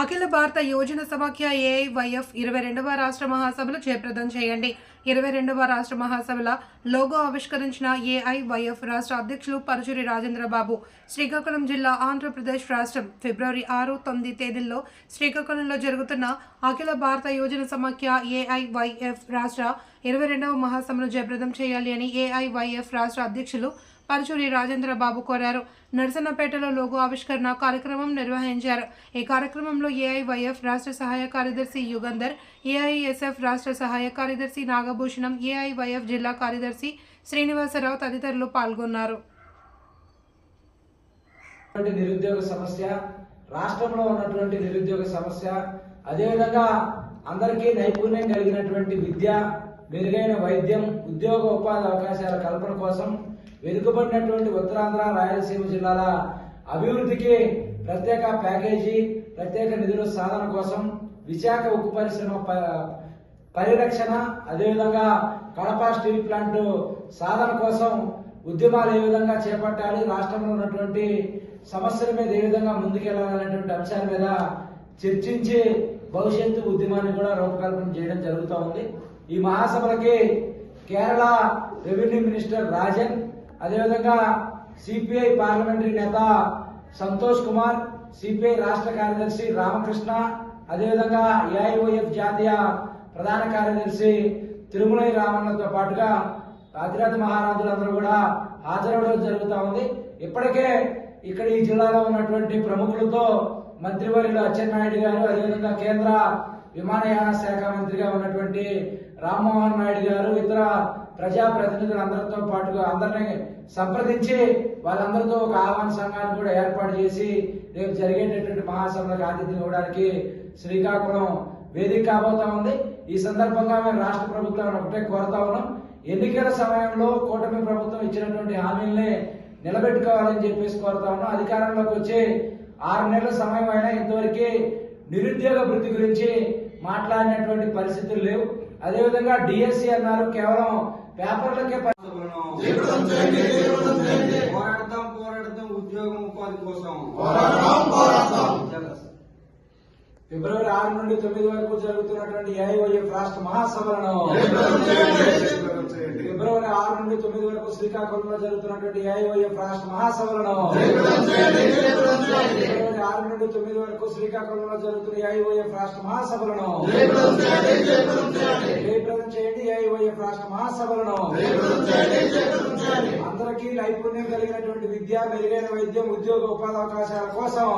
అఖిల భారత యోజన సమాఖ్య ఏఐవైఎఫ్ ఇరవై రెండవ రాష్ట్ర మహాసభలు జయప్రదం చేయండి. ఇరవై రెండవ రాష్ట్ర మహాసభల లోగో ఆవిష్కరించిన ఏఐవైఎఫ్ రాష్ట్ర అధ్యక్షులు పరుచూరి రాజేంద్రబాబు. శ్రీకాకుళం జిల్లా ఆంధ్రప్రదేశ్ రాష్ట్రం ఫిబ్రవరి ఆరు తొమ్మిది తేదీల్లో శ్రీకాకుళంలో జరుగుతున్న అఖిల భారత యోజన సమాఖ్య ఏఐవైఎఫ్ రాష్ట్ర ఇరవై రెండవ మహాసభను జయప్రదం చేయాలి అని ఏఐవైఎఫ్ రాష్ట్ర అధ్యక్షులు పరుచూరి రాజేంద్రబాబు కోరారు. నరసన్నపేటలో లోగో ఆవిష్కరణ కార్యక్రమం నిర్వహించారు. ఈ కార్యక్రమంలో ఏఐవైఎఫ్ రాష్ట్ర సహాయ కార్యదర్శి యుగంధర్ ఏఐఎస్ఎఫ్ రాష్ట్ర సహాయ కార్యదర్శి నాగభూషణం ఏఐవైఎఫ్ జిల్లా కార్యదర్శి శ్రీనివాసరావు తదితరులు పాల్గొన్నారు. నిరుద్యోగ సమస్య రాష్ట్రంలో ఉన్నటువంటి నిరుద్యోగ సమస్య అదేవిధంగా అందరికీ నైపుణ్యం కలిగినటువంటి విద్య మెరుగైన వైద్యం ఉద్యోగ ఉపాధి అవకాశాల కల్పన కోసం వెనుకబడినటువంటి ఉత్తరాంధ్ర రాయలసీమ జిల్లాల అభివృద్ధికి ప్రత్యేక ప్యాకేజీ ప్రత్యేక నిధుల సాధన కోసం విశాఖ ఉక్కు పరిశ్రమ ప- పరిరక్షణ అదేవిధంగా కడప స్టీల్ ప్లాంట్ సాధన కోసం ఉద్యమాలు ఏ విధంగా చేపట్టాలి రాష్ట్రంలో ఉన్నటువంటి సమస్యల మీద ఏ విధంగా ముందుకెళ్ళాలనేటువంటి అంశాల మీద చర్చించి భవిష్యత్తు ఉద్యమాన్ని కూడా రూపకల్పన చేయడం జరుగుతూ ఉంది. ఈ మహాసభలకి కేరళ రెవెన్యూ మినిస్టర్ రాజన్ అదేవిధంగా సిపిఐ పార్లమెంటరీ నేత సంతోష్ కుమార్ సిపిఐ రాష్ట్ర కార్యదర్శి రామకృష్ణ అదేవిధంగా ఏఐఓఎఫ్ జాతీయ ప్రధాన కార్యదర్శి తిరుమలై రామన్నతో పాటుగా రాజరాజ మహారాజులందరూ కూడా హాజరవడం జరుగుతూ ఉంది. ఇప్పటికే ఇక్కడ ఈ జిల్లాలో ఉన్నటువంటి ప్రముఖులతో మంత్రివర్యులు అచ్చెన్నాయుడు గారు అదేవిధంగా కేంద్ర విమానయాన శాఖ మంత్రిగా ఉన్నటువంటి రామ్మోహన్ నాయుడు గారు ఇతర ప్రజాప్రతినిధులందరితో పాటుగా అందరినీ సంప్రదించి వాళ్ళందరితో ఒక ఆహ్వాన సంఘాన్ని కూడా ఏర్పాటు చేసి రేపు జరిగేటటువంటి మహాసభలకు ఆతిథ్యం ఇవ్వడానికి శ్రీకాకుళం వేదిక కాబోతా ఉంది. ఈ సందర్భంగా మేము రాష్ట్ర ప్రభుత్వాన్ని ఒకటే కోరుతా ఉన్నాం. ఎన్నికల సమయంలో కూటమి ప్రభుత్వం ఇచ్చినటువంటి హామీల్ని నిలబెట్టుకోవాలని చెప్పేసి కోరుతా ఉన్నాం. అధికారంలోకి వచ్చి ఆరు నెలల సమయం అయినా ఇంతవరకు నిరుద్యోగ వృత్తి గురించి మాట్లాడినటువంటి పరిస్థితులు లేవు. అదేవిధంగా డిఎస్సి అన్నారు కేవలం పేపర్లకే పోరాడతాం పోరాడతాం ఉద్యోగం ఉపాధి కోసం. ఫిబ్రవరి ఆరు నుండి తొమ్మిది వరకు జరుగుతున్నటువంటి ఏఐఓఎఫ్ రాష్ట్ర మహాసభలను ఫిబ్రవరి ఆరు నుండి తొమ్మిది వరకు శ్రీకాకుళంలో జరుగుతున్నటువంటి ఏఐఓఎఫ్ రాష్ట్ర మహాసభలను ఫిబ్రవరి ఆరు నుండి తొమ్మిది వరకు శ్రీకాకుళంలో జరుగుతున్న ఏఐఓఎఫ్ రాష్ట్ర మహాసభలను జయప్రదం చేయండి ఏఐఓఎఫ్ రాష్ట్ర మహాసభలను అందరికీ నైపుణ్యం కలిగినటువంటి విద్య మెరుగైన వైద్యం ఉద్యోగ ఉపాధి అవకాశాల కోసం.